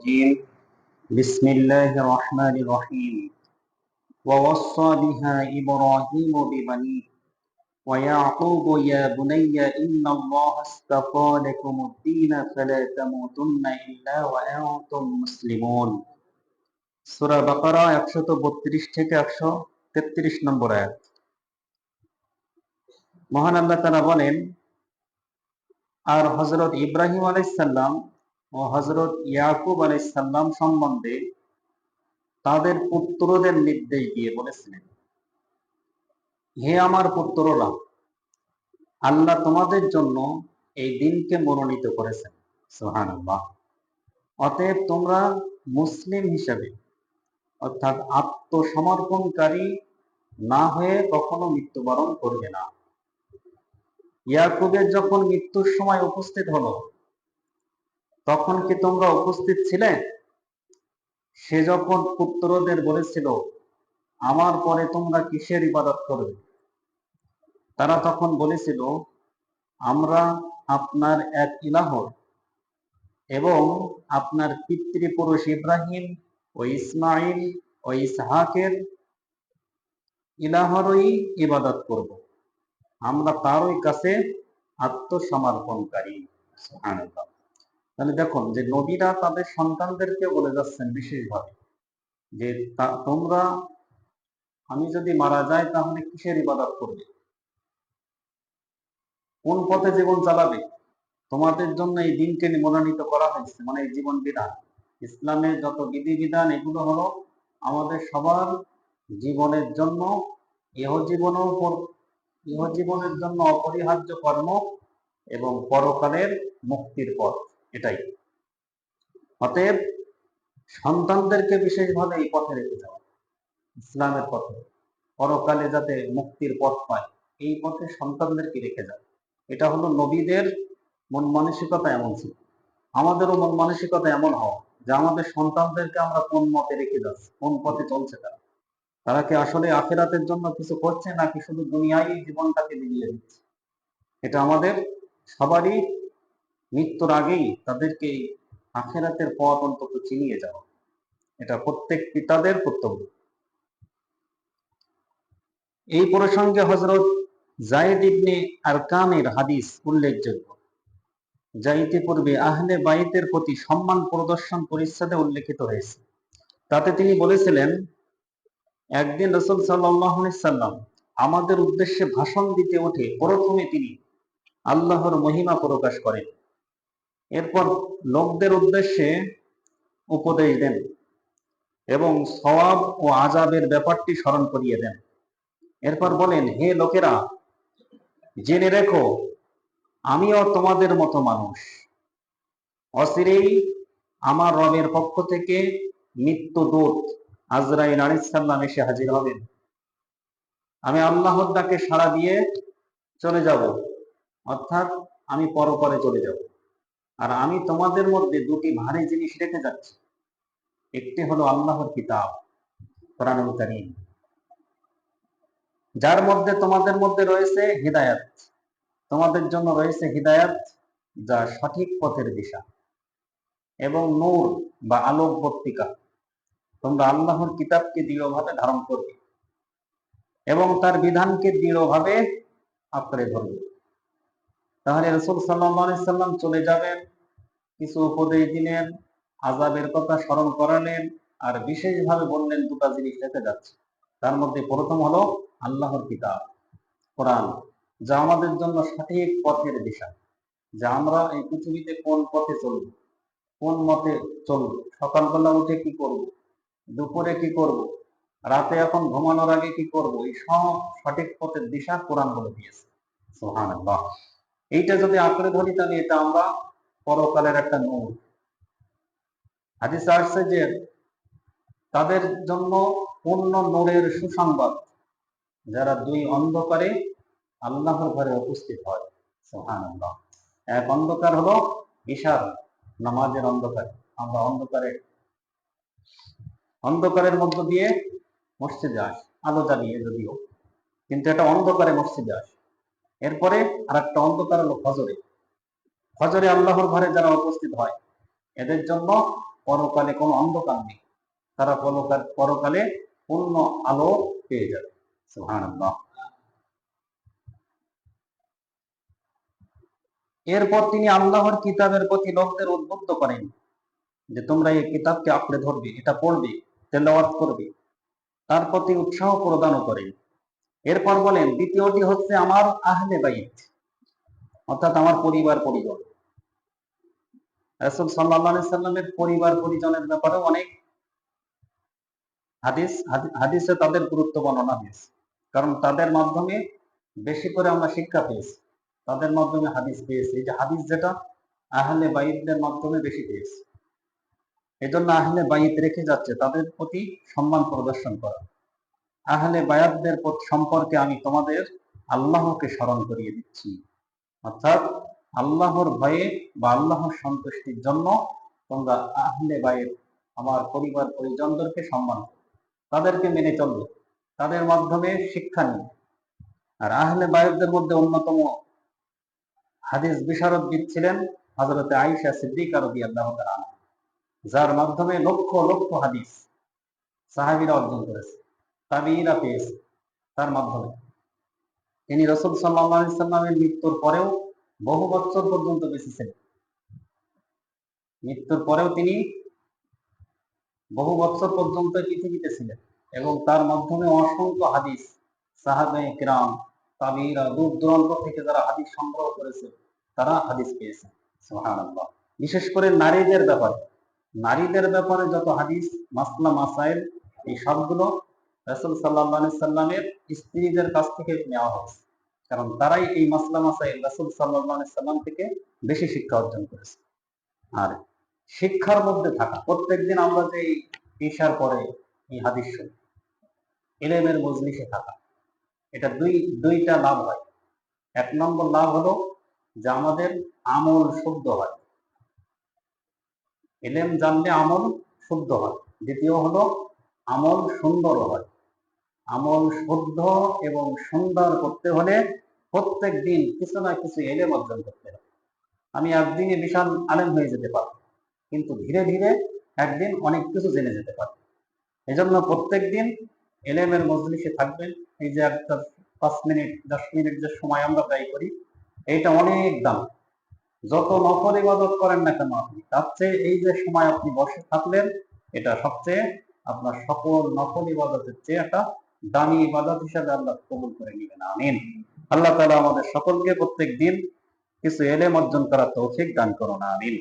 الرجيم بسم الله الرحمن الرحيم ووصى بها إبراهيم ببنيه ويعقوب يا بني إن الله اصطفى لكم الدين فلا تموتن إلا وأنتم مسلمون সূরা বাকারা 132 থেকে 133 নম্বর আয়াত মহান আল্লাহ তাআলা বলেন আর হযরত ইব্রাহিম আলাইহিস সালাম ও হযরত ইয়াকুব আলাইহিস সালাম সম্বন্ধে তাদের পুত্রদের নির্দেশ দিয়ে বলেছিলেন, হে আমার পুত্ররা, আল্লাহ তোমাদের জন্য এই দিনকে মনোনীত করেছেন। সুবহানাল্লাহ। অতএব তোমরা মুসলিম হিসেবে, অর্থাৎ আত্মসমর্পণকারী না হয়ে কখনো মৃত্যুবরণ করবে না। ইয়াকুবের যখন মৃত্যুর সময় উপস্থিত হলো তখন কি তোমরা উপস্থিত ছিলে? সে যখন পুত্রদের বলেছিল, আমার পরে তোমরা কিসের ইবাদত করবে? তারা তখন বলেছিল, আমরা আপনার এক ইলাহর এবং আপনার পিতৃপুরুষ ইব্রাহিম ও ইসমাইল ও ইসহাকের ইলাহরই ইবাদত করব। আমরা তারই কাছে আত্মসমর্পণকারী। সুবহানাল্লাহ। তাহলে দেখুন যে নবীরা তাদের সন্তানদেরকে বলে যাচ্ছেন বিশেষভাবে যে তোমরা, আমি যদি মারা যাই তাহলে কিসের ইবাদত করবে? কোন পথে জীবন চালাবে? তোমাদের জন্য এই দিনকে মনোনীত করা হয়েছে মানে এই জীবন বিধান। ইসলামের যত বিধিবিধান, এগুলো হলো আমাদের সবার জীবনের জন্য, ইহ জীবনও ইহ জীবনের জন্য অপরিহার্য কর্ম এবং পরকালের মুক্তির পথ। এটাই। অতএব সন্তানদেরকে বিশেষভাবে এই পথে রেখে যাওয়া, ইসলামের পথে, পরকালে যাতে মুক্তির পথ পায়, এই পথে সন্তানদেরকে রেখে যাওয়া। এটা হলো নবীদের মন মানসিকতা এমন ছিল। আমাদেরও মন মানসিকতা এমন হওয়া যে আমাদের সন্তানদেরকে আমরা কোন মতে রেখে যাচ্ছি, কোন পথে চলছে তারা। তারা কি আসলে আখেরাতের জন্য কিছু করছে নাকি শুধু দুনিয়ায় জীবনটাকে বিলিয়ে দিচ্ছে? এটা আমাদের সবারই মৃত্যুর আগেই তাদেরকে আখেরাতের পথ অন্তত চিনিয়ে যাওয়া। এটা প্রত্যেক পিতাদের কর্তব্য। এই প্রসঙ্গে হজরত জায়েদ ইবনে আরকামের হাদিস উল্লেখযোগ্য। যা ইতিপূর্বে আহলে বাইতের প্রতি সম্মান প্রদর্শন পরিচ্ছেদে উল্লেখিত হয়েছে। তাতে তিনি বলেছিলেন, একদিন রসুল সাল্লাম আমাদের উদ্দেশ্যে ভাষণ দিতে ওঠে প্রথমে তিনি আল্লাহর মহিমা প্রকাশ করেন। এরপর লোকদের উদ্দেশ্যে উপদেশ দেন এবং সওয়াব ও আজাবের ব্যাপারটি স্মরণ করিয়ে দেন। এরপর বলেন, হে লোকেরা, জেনে রেখো, আমিও তোমাদের মতো মানুষ। অচিরেই আমার রবের পক্ষ থেকে মৃত্যু দূত আজরাইল আলাইসাল্লাম এসে হাজির হবেন। আমি আল্লাহর ডাকে সাড়া দিয়ে চলে যাব, অর্থাৎ আমি পরপরে চলে যাব। আর আমি তোমাদের মধ্যে দুটি ভারী জিনিস রেখে যাচ্ছি। একটি হলো আল্লাহর কিতাব, কোরআনুল কারীম। যার মধ্যে তোমাদের মধ্যে রয়েছে হিদায়াত। তোমাদের জন্য রয়েছে হিদায়াত যা সঠিক পথের দিশা এবং নূর বা আলোক পত্রিকা। তোমরা আল্লাহর কিতাবকে দৃঢ়ভাবে ধারণ করবে এবং তার বিধানকে দৃঢ়ভাবে আঁকড়ে ধরবে। তাহলে রসুল সাল্লাম চলে যাবেন কিছু উপদেশ দিলেন আজাবের কথা স্মরণ করালেন আর বিশেষভাবে বললেন দুটা জিনিস রেখে যাচ্ছে। তার মধ্যে প্রথম হলো আল্লাহর কিতাব, কোরআন, যা আমাদের জন্য সঠিক পথের দিশা। যে আমরা এই পৃথিবীতে কোন পথে চলব, কোন মতে চলব, সকালবেলা উঠে কি করব, দুপুরে কি করব, রাতে এখন ঘুমানোর আগে কি করব, এই সব সঠিক পথের দিশা কোরআন বলে দিয়েছে। সুবহানাল্লাহ। এইটা যদি আঁকড়ে ধরি তাহলে এটা আমরা পরকালের একটা নূর। হাদিস আসছে যে তাদের জন্য পূর্ণ নূরের সুসংবাদ। যারা দুই অন্ধকারে আল্লাহর ঘরে উপস্থিত হয়, সুবহানাল্লাহ। এক অন্ধকার হলো বিশাল নামাজের অন্ধকার। আমরা অন্ধকারে, অন্ধকারের মধ্য দিয়ে মসজিদে আসি, আলো জ্বালিয়ে যদিও। কিন্তু এটা অন্ধকারে মসজিদে আসে। এরপরে আর একটা অন্ধকার হলো ফজরে। ফজরে আল্লাহর ঘরে যারা উপস্থিত হয়, এদের জন্য পরকালে কোনো অন্ধকার নেই। তারা পরকাল পরকালে পূর্ণ আলো পেয়ে যাবে। সুবহানাল্লাহ। এরপর তিনি আল্লাহর কিতাবের প্রতি লোকদের উদ্বুদ্ধ করেন যে তোমরা এই কিতাবকে আঁকড়ে ধরবে, এটা পড়বে, তেলাওয়াত করবে। তার প্রতি উৎসাহ প্রদানও করেন। এরপর বলেন, দ্বিতীয়টি হচ্ছে আমার আহলে বাইত। অর্থাৎ আমার পরিবার, পরিজন। রাসূল আলাইহি সাল্লামের পরিবার, পরিজনের ব্যাপারে অনেক হাদিস হাদিসে তাদের গুরুত্ব বর্ণনা হয়েছে কারণ তাদের মাধ্যমে বেশি করে আমরা শিক্ষা পেয়েছি। তাদের মাধ্যমে হাদিস পেয়েছি। যে হাদিস যেটা, আহলে বাইতদের মাধ্যমে বেশি পেয়েছি। এজন্য আহলে বাইত রেখে যাচ্ছে, তাদের প্রতি সম্মান প্রদর্শন করা। আহলে বায়াতদের সম্পর্কে আমি তোমাদের আল্লাহকে স্মরণ করিয়ে দিচ্ছি। অর্থাৎ আল্লাহর ভয়ে বা আল্লাহর সন্তুষ্টির জন্য তোমরা আহলে বায়েত আমার পরিবার পরিজনদেরকে সম্মান। তাদেরকে মেনে চলবে তাদের মাধ্যমে শিক্ষা নিবে আর আহলে বায়তদের মধ্যে অন্যতম হাদিস বিশারদবিদ ছিলেন হজরতে আইসা সিদ্দিকা তাআলা আনহা, যার মাধ্যমে লক্ষ লক্ষ হাদিস সাহাবিরা অর্জন করেছে তাবিঈরা পেয়েছে তার মাধ্যমে। তিনি রসুল আলাইহি সাল্লামের মৃত্যুর পরেও বহু বছর পর্যন্ত বেঁচে ছিলেন মৃত্যুর পরেও তিনি বহু বছর পর্যন্ত পৃথিবীতে ছিলেন এবং তার মাধ্যমে অসংখ্য হাদিস সাহাবে কিরাম, তাবিরা, দূর দূরান্ত থেকে যারা হাদিস সংগ্রহ করেছে, তারা হাদিস পেয়েছে। বিশেষ করে নারীদের ব্যাপারে। নারীদের ব্যাপারে যত হাদিস, মাসলা, মাসাইল, এই সবগুলো রাসূল আলাইহি সাল্লামের স্ত্রীদের কাছ থেকে নেওয়া হয়েছে। কারণ তারাই এই মাসলা মাসাইল রাসূল সাল্লাম থেকে বেশি শিক্ষা অর্জন করেছে। আর শিক্ষার মধ্যে থাকা, প্রত্যেকদিন আমরা যে ঈশার পরে এই হাদিস এলেমের মজলিসে থাকা, এটা দুই, দুইটা লাভ হয়। এক নম্বর লাভ হলো যে আমাদের আমল শুদ্ধ হয়। এলেম জানলে আমল শুদ্ধ হয়। দ্বিতীয় হলো আমল সুন্দর হয়। আমল শুদ্ধ এবং সুন্দর করতে হলে প্রত্যেক দিন কিছু না কিছু এলেম অর্জন করতে হবে। আমি একদিনে বিশাল আলেম হয়ে যেতে পারব, কিন্তু ধীরে ধীরে একদিন অনেক কিছু জেনে যেতে পারব। এজন্য প্রত্যেক দিন এলেমের মজলিসে থাকবেন। এই যে একটা পাঁচ মিনিট, দশ মিনিট যে সময় আমরা ব্যয় করি, এইটা অনেক দাম। যত নফল ইবাদত করেন না কেন আপনি, তার চেয়ে এই যে সময় আপনি বসে থাকলেন, এটা সবচেয়ে আপনার সকল নকল ইবাদতের চেয়ে একটা দামি ইবাদত হিসাবে আল্লাহ কবুল করে নেবেন। আমিন। আল্লাহ তালা আমাদের সকলকে প্রত্যেক দিন কিছু এলেম অর্জন করার তৌফিক দান করুন আমিন।